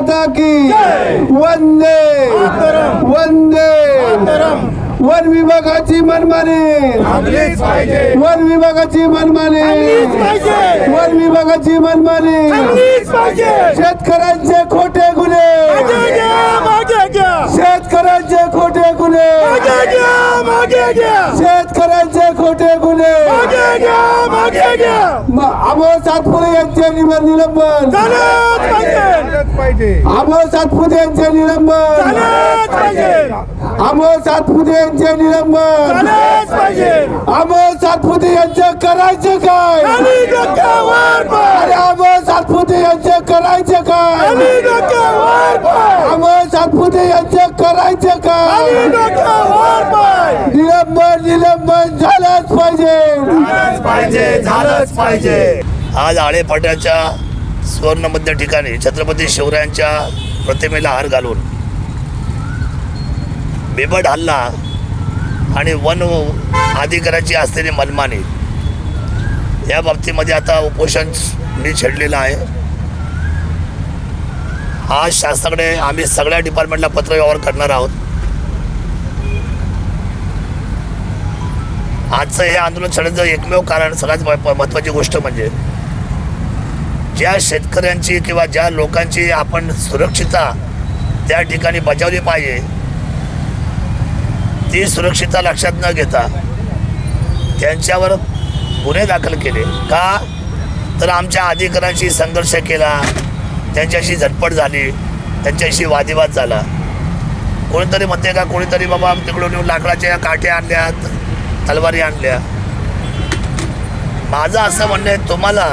माता की। वंदे। वंदे। वन विभागाची मनमानी। वन विभागाची मनमानी. वन विभागाची मनमानी। शेतकऱ्यांचे खोटे गुन्हे। शेतकऱ्यांचे खोटे गुन्हे. मागे घ्या मागे घ्या. शेतकऱ्यांचे खोटे गुन्हे. मागे घ्या मागे घ्या. म- अमोल सातपुते यांचे निलंबन. अमोल सातपुते यांचे निलंबन. अमोल सातपुते यांचे निलंबन. करायचे पाय. निलंबन निलंबन झालंच पाहिजे. झालंच पाहिजे झालंच पाहिजे. आज आळेपाट्याच्या सुवर्ण मध्य ठिकाणी छत्रपती शिवरायांच्या प्रतिमेला हार घालून बिबट हल्ला आणि वन अधिकाऱ्याची असलेली मनमानी. या बाबतीमध्ये आता उपोषण मी छेडलेलं आहे. आज शासनाकडे आम्ही सगळ्या डिपार्टमेंटला पत्र व्यवहार करणार आहोत. आजचं हे आंदोलन छडण्याचं एकमेव कारण सगळ्यात म- महत्त्वाची गोष्ट म्हणजे ज्या शेतकऱ्यांची किंवा ज्या लोकांची आपण सुरक्षितता त्या ठिकाणी बजावली पाहिजे ती सुरक्षितता लक्षात न घेता त्यांच्यावर गुन्हे दाखल केले. का? तर आमच्या अधिकाऱ्यांशी संघर्ष केला. त्यांच्याशी झटपट झाली. त्यांच्याशी वादिवाद झाला. कोणीतरी म्हणते का कोणीतरी बाबा तिकडून येऊन लाकडाच्या काठ्या आणल्यात तलवारी आणल्या. माझं असं म्हणणं आहे तुम्हाला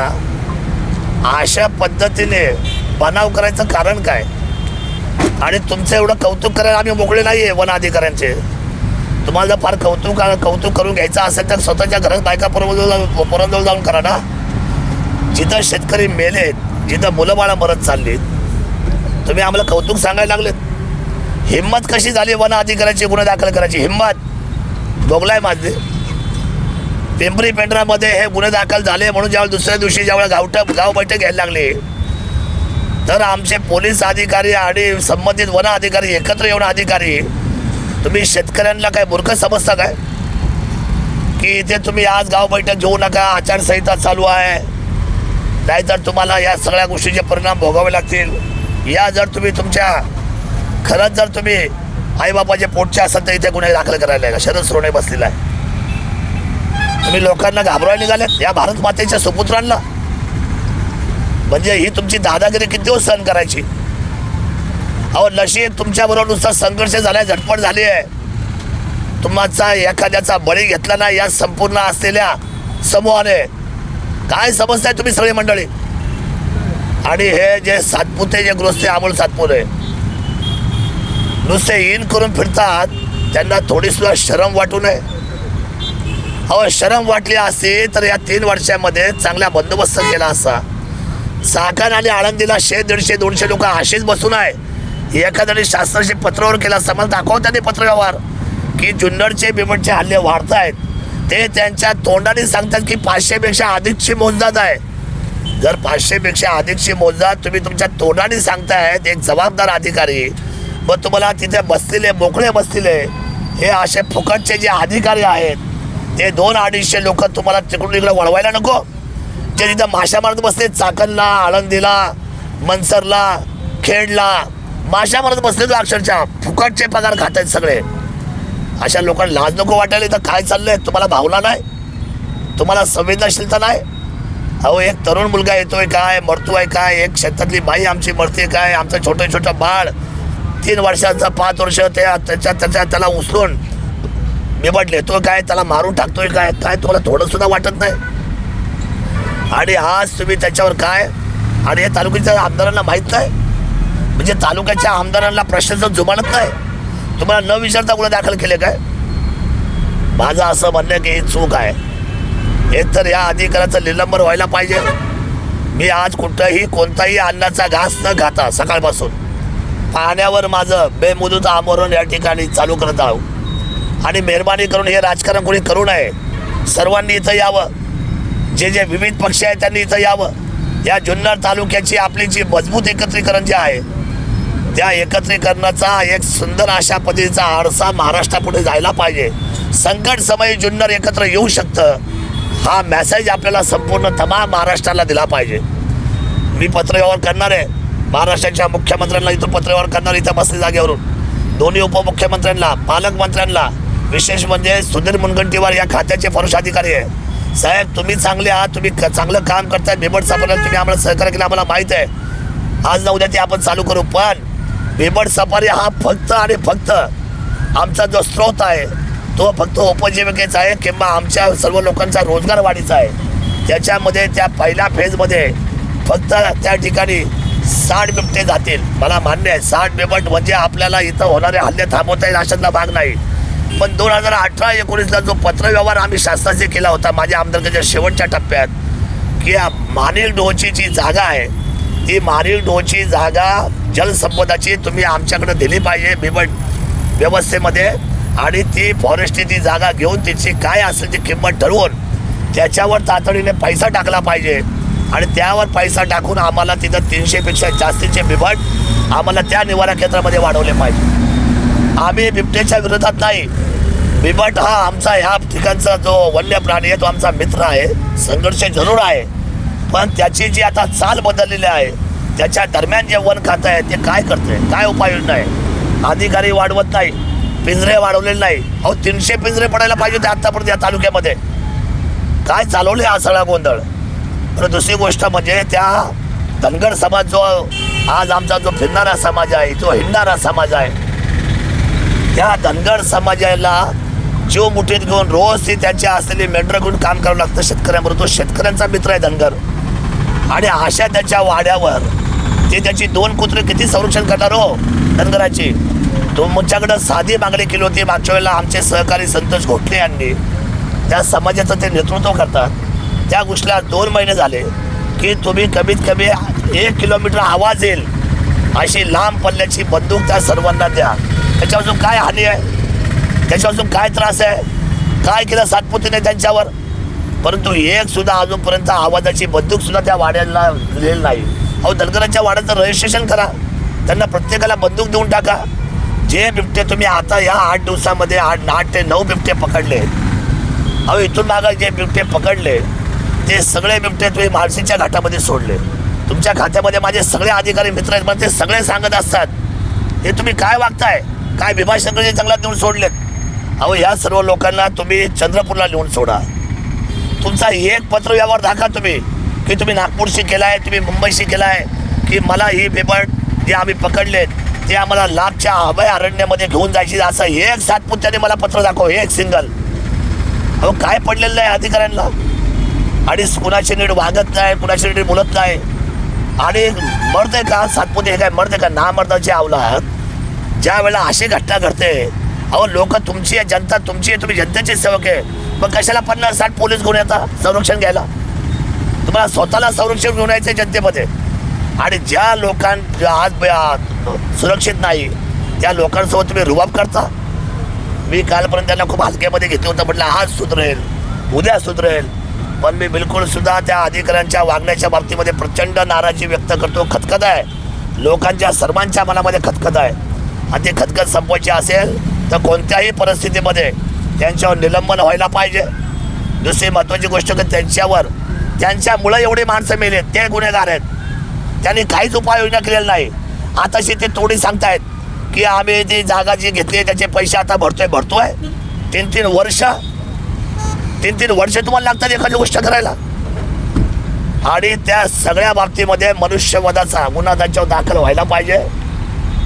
अशा पद्धतीने बनाव करायचं कारण काय? आणि तुमचं एवढं कौतुक करायला आम्ही मोकळे नाही आहे वन अधिकाऱ्यांचे. तुम्हाला जर फार कौतुक कौतुक करून घ्यायचं असेल तर स्वतःच्या घरात बायका पोरांजवळ पोरांजवळ जाऊन करा ना. जिथं शेतकरी मेलेत जिथं मुलं बाळा मरत चाललीत तुम्ही आम्हाला कौतुक सांगायला लागलेत. हिंमत कशी झाली वन अधिकाऱ्याची गुन्हे दाखल करायची? हिंमत. बोगलाय माझे. पिंपरी पेंढरामध्ये हे गुन्हे दाखल झाले म्हणून ज्यावेळेस दुसऱ्या दिवशी ज्यावेळेला गावठ गाव बैठक घ्यायला लागली तर आमचे पोलीस अधिकारी आणि संबंधित वन अधिकारी एकत्र येऊन अधिकारी तुम्ही शेतकऱ्यांना काय मूर्ख समजता काय? की इथे तुम्ही आज गाव बैठक घेऊ नका आचारसंहिता चालू आहे. नाही जर तुम्हाला या सगळ्या गोष्टीचे परिणाम भोगावे लागतील या जर तुम्ही तुमच्या खरंच जर तुम्ही आईबापाच्या पोटचे असाल तर इथे गुन्हे दाखल करायला का शरद सोडणे बसलेला आहे. तुम्ही लोकांना घाबरायला निघालेत. या भारत मातेच्या सुपुत्रांना. म्हणजे ही तुमची दादागिरी किती दिवस सहन करायची? अहो नशीब तुमच्याबरोबर नुसता संघर्ष झालाय झटपट झाली आहे तुमचा एखाद्याचा बळी घेतला नाही या संपूर्ण असलेल्या समूहाने. काय समजताय तुम्ही सगळी मंडळी? आणि हे जे सातपुते जे गृहस्थे अमोल सातपुते नुसते इन करून फिरतात त्यांना थोडीसुद्धा शरम वाटू नये. अहो शरम वाटली असती तर या तीन वर्षामध्ये चांगला बंदोबस्त केला असा साखर आणि आळंदीला शे दीडशे दोनशे लोक अशीच बसून आहे. एखाद्याने शास्त्राशी पत्रावर केला असता मला दाखव त्यांनी पत्रव्यवहार. की जुन्नरचे बिबटचे हल्ले वाढत आहेत ते त्यांच्या तोंडाने सांगतात की पाचशेपेक्षा अधिकची मोजदात आहे. जर पाचशेपेक्षा अधिकची मोजदात तुम्ही तुमच्या तोंडाने सांगतायत एक जबाबदार अधिकारी मग तुम्हाला तिथे बसलेले मोकळे बसलेले हे असे फुकटचे जे अधिकारी आहेत ते दोन अडीचशे लोक तुम्हाला तिकडून इकडे वळवायला नको. जे तिथं माशा मारत बसले चाकणला आळंदीला मनसरला खेडला माशा मारत बसले तो अक्षरशः फुकटचे पगार खात आहेत सगळे. अशा लोकांना लाज नको वाटायला इथं काय चाललं आहे तुम्हाला भावना नाही? तुम्हाला संवेदनशीलता नाही? अहो एक तरुण मुलगा येतोय काय मरतो आहे काय? एक शेतातली बाई आमची मरते काय? आमचं छोटं छोटं बाळ. तीन वर्षाचं पाच वर्ष त्या त्याच्या त्याच्या त्याला उचलून बिबट नेतोय काय त्याला मारून टाकतोय काय? काय तुम्हाला थोडंसुद्धा वाटत नाही? आणि आज तुम्ही त्याच्यावर काय? आणि हे तालुक्याच्या आमदारांना माहीत नाही? म्हणजे तालुक्याच्या आमदारांना प्रश्नाचं जुमानत नाही? तुम्हाला न विचारता गुन्हा दाखल केले काय? माझं असं म्हणणं आहे की ही चूक आहे. एक तर या अधिकाऱ्याचं निलंबन व्हायला पाहिजे. मी आज कुठंही कोणताही अन्नाचा घास न खाता सकाळपासून पाण्यावर माझं बेमुदत आमरण या ठिकाणी चालू करत आहोत आणि मेहरबानी करून हे राजकारण कोणी करू नये. सर्वांनी इथं यावं. जे जे विविध पक्ष आहेत त्यांनी इथं यावं. या जुन्नर तालुक्याची आपली जी मजबूत एकत्रीकरण जे आहे त्या एकत्रीकरणाचा एक सुंदर अशा पद्धतीचा आरसा महाराष्ट्रापुढे जायला पाहिजे. संकट समय जुन्नर एकत्र येऊ शकतं. हा मॅसेज आपल्याला संपूर्ण तमाम महाराष्ट्राला दिला पाहिजे. मी पत्रव्यवहार करणार आहे. महाराष्ट्राच्या मुख्यमंत्र्यांना इथून पत्रव्यवहार करणार इथं बसले जागेवरून. दोन्ही उपमुख्यमंत्र्यांना पालकमंत्र्यांना विशेष म्हणजे सुधीर मुनगंटीवार या खात्याचे फरुष अधिकारी आहे. साहेब तुम्ही चांगले आहात तुम्ही क- चांगलं काम करताय बिबट सापडल्यात तुम्ही आम्हाला सहकार्य केलं आम्हाला माहीत आहे. आज ना उद्या ते आपण चालू करू पण बिबट सफारी हा फक्त आणि फक्त आमचा जो स्रोत आहे तो फक्त उपजीविकेचा आहे किंवा आमच्या सर्व लोकांचा रोजगार वाढीचा आहे. त्याच्यामध्ये त्या पहिल्या फेजमध्ये फक्त त्या ठिकाणी साठ बिबटे जातील. मला मान्य आहे साठ बिबट म्हणजे आपल्याला इथं होणारे हल्ले थांबवता येईल अशातला भाग नाही. पण दोन हजार अठरा एकोणीसला जो पत्रव्यवहार आम्ही शासनाशी केला होता माझ्या आमदारकीच्या शेवटच्या टप्प्यात की या डोहची जी जागा आहे ती मानेल डोहची जागा जलसंपदाची तुम्ही आमच्याकडे दिली पाहिजे बिबट व्यवस्थेमध्ये. आणि ती फॉरेस्टची ती जागा घेऊन तिची काय असेल ती किंमत ठरवून त्याच्यावर तातडीने पैसा टाकला पाहिजे. आणि त्यावर पैसा टाकून आम्हाला तिथं तीनशेपेक्षा जास्तीचे बिबट आम्हाला त्या निवारा केंद्रामध्ये वाढवले पाहिजे. आम्ही बिबट्याच्या विरोधात नाही. बिबट हा आमचा ह्या ठिकाणचा जो वन्य प्राणी आहे तो आमचा मित्र आहे. संघर्ष जरूर आहे. पण त्याची जी आता चाल बदललेली आहे त्याच्या दरम्यान जे वन खातं आहे ते काय करते काय उपाययोजना आहे? अधिकारी वाढवत नाही पिंजरे वाढवलेले नाही. अहो तीनशे पिंजरे पडायला पाहिजे होते आत्तापर्यंत या तालुक्यामध्ये. काय चालवले हा सगळा गोंधळ? तर दुसरी गोष्ट म्हणजे त्या धनगर समाज जो आज आमचा जो फिरणारा समाज आहे जो हिंडणारा समाज आहे त्या धनगर समाजाला जीव मुठीत घेऊन रोज ती त्यांच्या असलेली मेंढरं घेऊन काम करावं लागतं. शेतकऱ्यांबरोबर तो शेतकऱ्यांचा मित्र आहे धनगर आणि अशा त्याच्या वाड्यावर ते त्याची दोन कुत्रे किती संरक्षण करणार हो धनगराची? तुमच्याकडं साधी मागणी केली होती मागच्या वेळेला आमचे सहकारी संतोष घोटले यांनी. त्या समाजाचं ते नेतृत्व करतात. त्या गोष्टीला दोन महिने झाले की तुम्ही कमीत कमी एक किलोमीटर आवाज येईल अशी लांब पल्ल्याची बंदूक त्या सर्वांना द्या. त्याच्यापासून काय हानी आहे? त्याच्यापासून काय त्रास आहे? काय केलं सातपुतीने त्यांच्यावर? परंतु एक सुद्धा अजूनपर्यंत आवाजाची बंदूकसुद्धा त्या वाड्याला दिलेली नाही. अहो दलगराच्या वाड्याचं रजिस्ट्रेशन करा. त्यांना प्रत्येकाला बंदूक देऊन टाका. जे बिबटे तुम्ही आता या आठ दिवसामध्ये आठ आठ ते नऊ बिबटे पकडले. अहो इथून मागं जे बिबटे पकडले ते सगळे बिबटे तुम्ही माळशीच्या घाटामध्ये सोडले. तुमच्या खात्यामध्ये माझे सगळे अधिकारी मित्र आहेत मला ते सगळे सांगत असतात. हे तुम्ही काय वागताय? काय भीमाशंकरजी जंगलात नेऊन सोडलेत? अहो या सर्व लोकांना तुम्ही चंद्रपूरला नेऊन सोडा. तुमचा एक पत्र व्यवहार दाखवा तुम्ही. की तुम्ही नागपूरशी केला आहे तुम्ही मुंबईशी केला आहे की मला ही बेपट जे आम्ही पकडलेत ते आम्हाला लाभच्या अभय अरण्यामध्ये घेऊन जायची असं एक सातपुत्याने मला पत्र दाखव एक सिंगल अहो काय पडलेलं आहे अधिकाऱ्यांना? आणि कुणाशी नीट वागत नाही कुणाशी नीट बोलत नाही. आणि मरते का? सातपुते हे काय मरते का? ना मर्दाचे अवलाद ज्या वेळेला अशी घटना घडते अहो लोक तुमची आहे जनता तुमची आहे तुम्ही जनतेचे सेवक आहे. मग कशाला पन्नास साठ पोलीस घेऊन येता? संरक्षण घ्यायला. तुम्हाला स्वतःला संरक्षण घेऊन यायचं आहे जनतेमध्ये. आणि ज्या लोकां आज सुरक्षित नाही त्या लोकांसोबत तुम्ही रुबाब करता. मी कालपर्यंत त्यांना खूप हलक्यामध्ये घेतलं होतं म्हटलं आज सुधरेल उद्या सुधरेल. पण मी बिलकुल सुद्धा त्या अधिकाऱ्यांच्या वागण्याच्या बाबतीमध्ये प्रचंड नाराजी व्यक्त करतो. खतखत आहे. लोकांच्या सर्वांच्या मनामध्ये खतखत आहे. आणि ते खतखत संपवायची असेल तर कोणत्याही परिस्थितीमध्ये त्यांच्यावर निलंबन व्हायला पाहिजे. दुसरी महत्त्वाची गोष्ट की त्यांच्यावर त्यांच्यामुळं एवढे माणसं मेलेत ते गुन्हेगार आहेत. त्यांनी काहीच उपाययोजना केलेल्या नाही. आताशी ते तोडी सांगतायत की आम्ही ती जागा जी घेतली त्याचे पैसे आता भरतोय भरतोय. तीन तीन वर्ष तीन तीन वर्ष तुम्हाला लागतात एखादी गोष्ट करायला. आणि त्या सगळ्या बाबतीमध्ये मनुष्यवधाचा गुन्हा त्यांच्यावर दाखल व्हायला पाहिजे.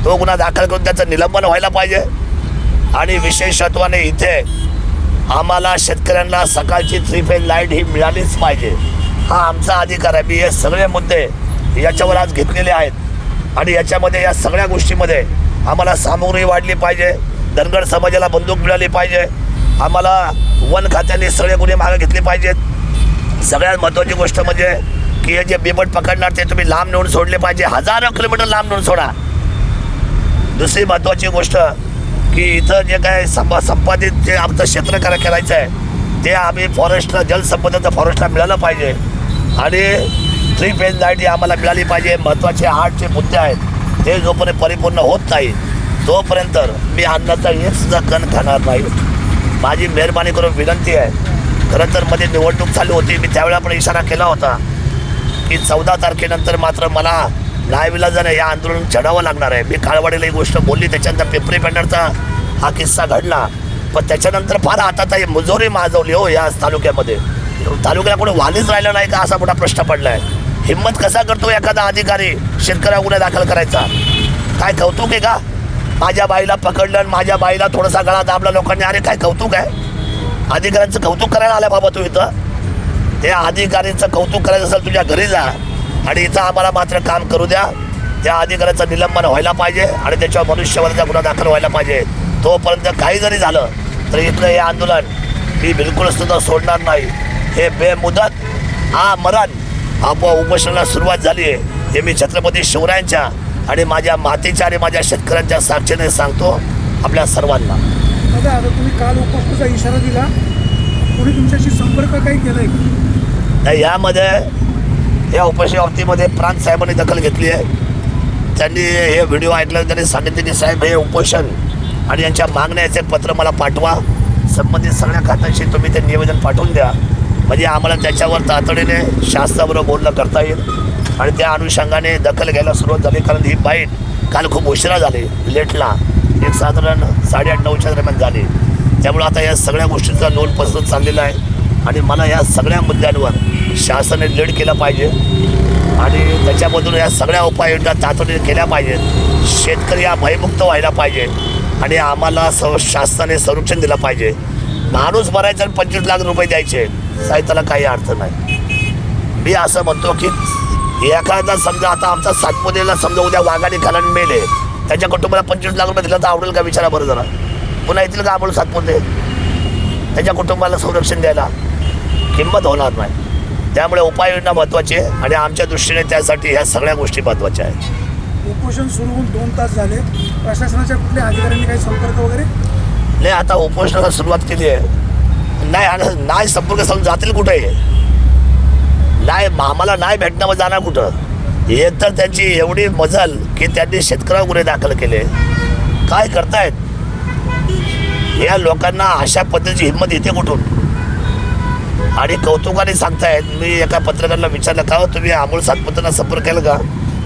तो गुन्हा दाखल करून त्याचं निलंबन व्हायला पाहिजे. आणि विशेषत्वाने इथे आम्हाला शेतकऱ्यांना सकाळची थ्री फेज लाइट ही मिळालीच पाहिजे. हा आमचा अधिकार आहे. मी हे सगळे मुद्दे याच्यावर आज घेतलेले आहेत. आणि याच्यामध्ये या सगळ्या गोष्टीमध्ये आम्हाला सामुग्री वाढली पाहिजे. धनगड समाजाला बंदूक मिळाली पाहिजे. आम्हाला वन खात्याने सगळे गुन्हे मागे घेतले पाहिजेत. सगळ्यात महत्त्वाची गोष्ट म्हणजे की हे जे बिबट पकडणार ते तुम्ही लांब नेऊन सोडले पाहिजे. हजारो किलोमीटर लांब नेऊन सोडा. दुसरी महत्त्वाची गोष्ट की इथं जे काय संपा संपादित जे आमचं क्षेत्र करायचं आहे ते आम्ही फॉरेस्टला जलसंपदाचं फॉरेस्टला मिळालं पाहिजे. आणि थ्री फेज लाइट ही आम्हाला मिळाली पाहिजे. महत्त्वाचे आठचे मुद्दे आहेत ते जोपर्यंत परिपूर्ण होत नाही तोपर्यंत मी अन्नाचा एक सुद्धा कण खाणार नाही. माझी मेहरबानी करून विनंती आहे. खरं तर मध्ये निवडणूक चालू होती मी त्यावेळेला पण इशारा केला होता की चौदा तारखेनंतर मात्र मला न्यायविलाजाने या आंदोलन चढावं लागणार आहे. मी काळवाडीला ही गोष्ट बोलली त्याच्यानंतर पिंपरी पेंडरचा हा किस्सा घडला. पण त्याच्यानंतर फार आता ताई मुजोरी माजवली हो या तालुक्यामध्ये. तालुक्याला कोणी वालीच राहिलं नाही का? असा मोठा प्रश्न पडला आहे हिंमत कसा करतो एखादा अधिकारी शेतकऱ्या गुन्हा दाखल करायचा? काय कौतुक आहे का? माझ्या बाईला पकडलं आणि माझ्या बाईला थोडासा गळा दाबला लोकांनी. अरे काय कौतुक आहे? अधिकाऱ्यांचं कौतुक करायला आलं बाबा तू इथं. त्या अधिकाऱ्यांचं कौतुक करायचं असेल तुझ्या घरी जा आणि इथं आम्हाला मात्र काम करू द्या. त्या अधिकाऱ्याचं निलंबन व्हायला पाहिजे आणि त्याच्यावर मनुष्यवधाचा गुन्हा दाखल व्हायला पाहिजे. तोपर्यंत काही जरी झालं तर इथलं हे आंदोलन मी बिलकुल सुद्धा सोडणार नाही. हे बेमुदत आ मरण. आपोआप उपोषणाला सुरुवात झाली आहे. हे मी छत्रपती शिवरायांच्या आणि माझ्या मातीच्या आणि माझ्या शेतकऱ्यांच्या साक्षीने सांगतो आपल्या सर्वांना. दादा आता तुम्ही काल उपोषणाचा इशारा दिला. कोणी तुमच्याशी संपर्क काही केलाय नाही यामध्ये या उपोषणाबाबतीमध्ये प्रांत साहेबांनी दखल घेतली आहे. त्यांनी हे व्हिडिओ ऐकल्यावर त्यांनी सांगितले की साहेब हे उपोषण आणि यांच्या मागण्याचे पत्र मला पाठवा. संबंधित सगळ्या खात्यांशी तुम्ही ते निवेदन पाठवून द्या. म्हणजे आम्हाला त्याच्यावर तातडीने शासनाबरोबर बोलणं करता येईल. आणि त्या अनुषंगाने दखल घ्यायला सुरुवात झाली कारण ही बाईट काल खूप उशिरा झाली लेटला. एक साधारण साडेआठ नऊच्या दरम्यान झाली. त्यामुळे आता या सगळ्या गोष्टींचा लोन पसरत चाललेला आहे. आणि मला या सगळ्या मुद्द्यांवर शासनाने लीड केला पाहिजे. आणि त्याच्यामधून या सगळ्या उपाययोजना तातडीने केल्या पाहिजेत. शेतकरी हा भयमुक्त व्हायला पाहिजे. आणि आम्हाला स शासनाने संरक्षण दिलं पाहिजे. माणूस भरायचा पंचवीस लाख रुपये द्यायचे. साहेब त्याला काही अर्थ नाही. मी असं म्हणतो की एखादा समजा आता आमचा सातपुतेला समजा उद्या वाघाने घालून मेले त्याच्या कुटुंबाला पंचवीस लाख रुपये दिलं तर आवडेल का? विचारा बरं जरा. पुन्हा येतील का आपण सातपुते? त्याच्या कुटुंबाला संरक्षण द्यायला किंमत होणार नाही. त्यामुळे उपाययोजना महत्त्वाची आहे आणि आमच्या दृष्टीने त्यासाठी ह्या सगळ्या गोष्टी महत्त्वाच्या आहेत. उपोषण सुरू होऊन दोन तास झाले. प्रशासनाच्या कुठल्या अधिकाऱ्यांनी काही संपर्क वगैरे? नाही आता उपोषणाला सुरुवात केली आहे. नाही आणि नाही संपर्क साधून जातील कुठे? नाही आम्हाला नाही भेटणं मग जाणार कुठं? एक तर त्यांची एवढी मजल की त्यांनी शेतकऱ्यावर गुन्हे दाखल केले. काय करतायत? या लोकांना अशा पद्धतीची हिंमत येते कुठून? आणि कौतुकाने सांगतायत मी एका पत्रकाराला विचारलं का हो, तुम्ही अमोल सातपत्रांना संपर्क केला का?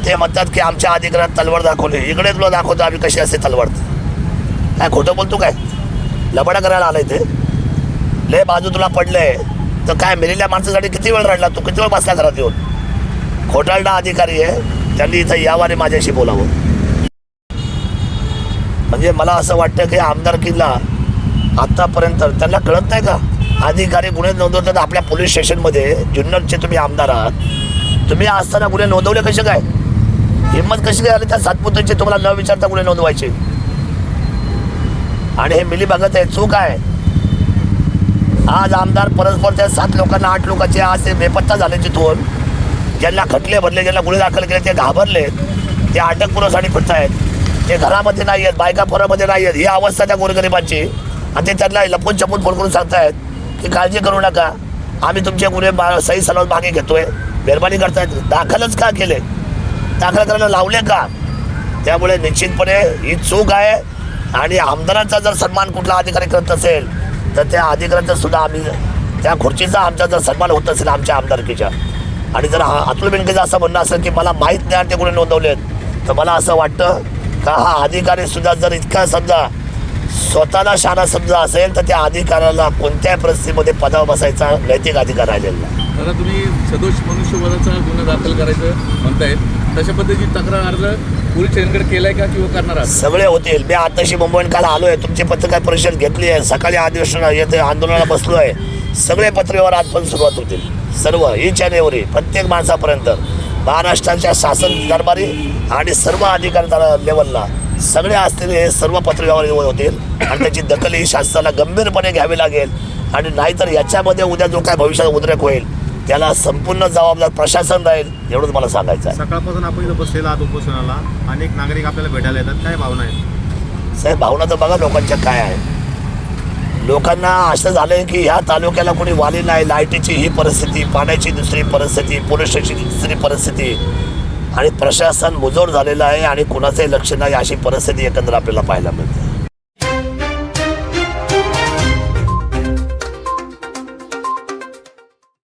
ते म्हणतात की आमच्या अधिकाऱ्यात तलवार दाखवली. इकडे तुला दाखवतो आम्ही कशी असते तलवार. काय खोटं बोलतो काय? लबाडा करायला आलाय ते. लय बाजू तुला पडलंय. तर काय मेलेल्या माणसासाठी किती वेळ रडला? तू किती वेळ बसला घरात येऊन? खोटारडा अधिकारी आहे. त्यांनी इथं यावं आणि माझ्याशी बोलावं. म्हणजे मला असं वाटतं की आमदारकीला आत्तापर्यंत त्यांना कळत नाही का? अधिकारी गुन्हे नोंदवतात आपल्या पोलीस स्टेशनमध्ये. जुन्नरचे तुम्ही आमदार आहात. तुम्ही असताना गुन्हे नोंदवले कसे काय? हिंमत कशी काय आली त्या सातपुतांचे तुम्हाला न विचारता गुन्हे नोंदवायचे? आणि हे मिली बघत आहे. चूक आहे. आज आमदार परस्परच्या सात लोकांना आठ लोकांचे आज ते बेपत्ता झाले तिथून ज्यांना खटले भरले ज्यांना गुन्हे दाखल केले ते घाबरले. ते अटक पुरवसाठी फिरत आहेत ते घरामध्ये नाही आहेत बायका पोरामध्ये नाही आहेत ही अवस्था त्या गोरगरिबांची. आणि ते त्यांना लपून छपून फोन करून सांगतायत की काळजी करू नका. आम्ही तुमचे गुन्हे बा सही सलावत मागे घेतोय. मेहरबानी करतायत. दाखलच का केले? दाखल करायला लावले का? त्यामुळे निश्चितपणे ही चूक आहे. आणि आमदारांचा जर सन्मान कुठला अधिकारी करत असेल तर त्या अधिकाऱ्यांचा सुद्धा आम्ही त्या खुर्चीचा आमचा जर सन्मान होत असेल आमच्या आमदारकीच्या आणि जर हा अतुल बेंकेचं असं म्हणणं असेल की मला माहीत नाही आणि ते गुन्हे नोंदवलेत तर मला असं वाटतं का हा अधिकारी सुद्धा जर इतका समजा स्वतःला शाळा समजा असेल तर त्या अधिकाऱ्याला कोणत्याही परिस्थितीमध्ये पदावर बसायचा नैतिक अधिकार राहिलेला नाही. दादा तुम्ही सदोष मनुष्यवधाचा गुन्हा दाखल करायचं म्हणताय तशा पद्धतीची तक्रार अर्ज पोलीस स्टेशनकडे केलाय का किंवा करणार आहात? सगळे होतील. मी आताशी मुंबईत काल आलो आहे तुमची पत्रकार परिषद घेतली आहे. सकाळी अधिवेशन येथे आंदोलनाला बसलो आहे. सगळे पत्रव्यवहार पण सुरुवात होतील. सर्व ही अँड एव्हरी प्रत्येक माणसापर्यंत. महाराष्ट्राच्या शासन दरबारी आणि सर्व अधिकारी लेवलला सगळे असलेले हे सर्व पत्रव्यवहार होतील. आणि त्याची दखल ही शासनाला गंभीरपणे घ्यावी लागेल. आणि नाहीतर याच्यामध्ये उद्या जो काय भविष्यात उद्रेक होईल त्याला संपूर्ण जबाबदार प्रशासन राहील एवढंच मला सांगायचं आहे. सकाळपासून आपण इथं बसलेलो आहात उपोषणाला. अनेक नागरिक आपल्याला भेटायला येतात. काय भावना आहेत? साहेब भावना तर बघा लोकांच्या काय आहे. लोकांना असं झालंय की ह्या तालुक्याला कोणी वाली नाही. लाईटीची ही परिस्थिती पाण्याची दुसरी परिस्थिती पोलीस स्टेशनची दुसरी परिस्थिती. आणि प्रशासन मुजोर झालेलं आहे आणि कुणाचंही लक्ष नाही अशी परिस्थिती एकंदर आपल्याला पाहायला मिळते.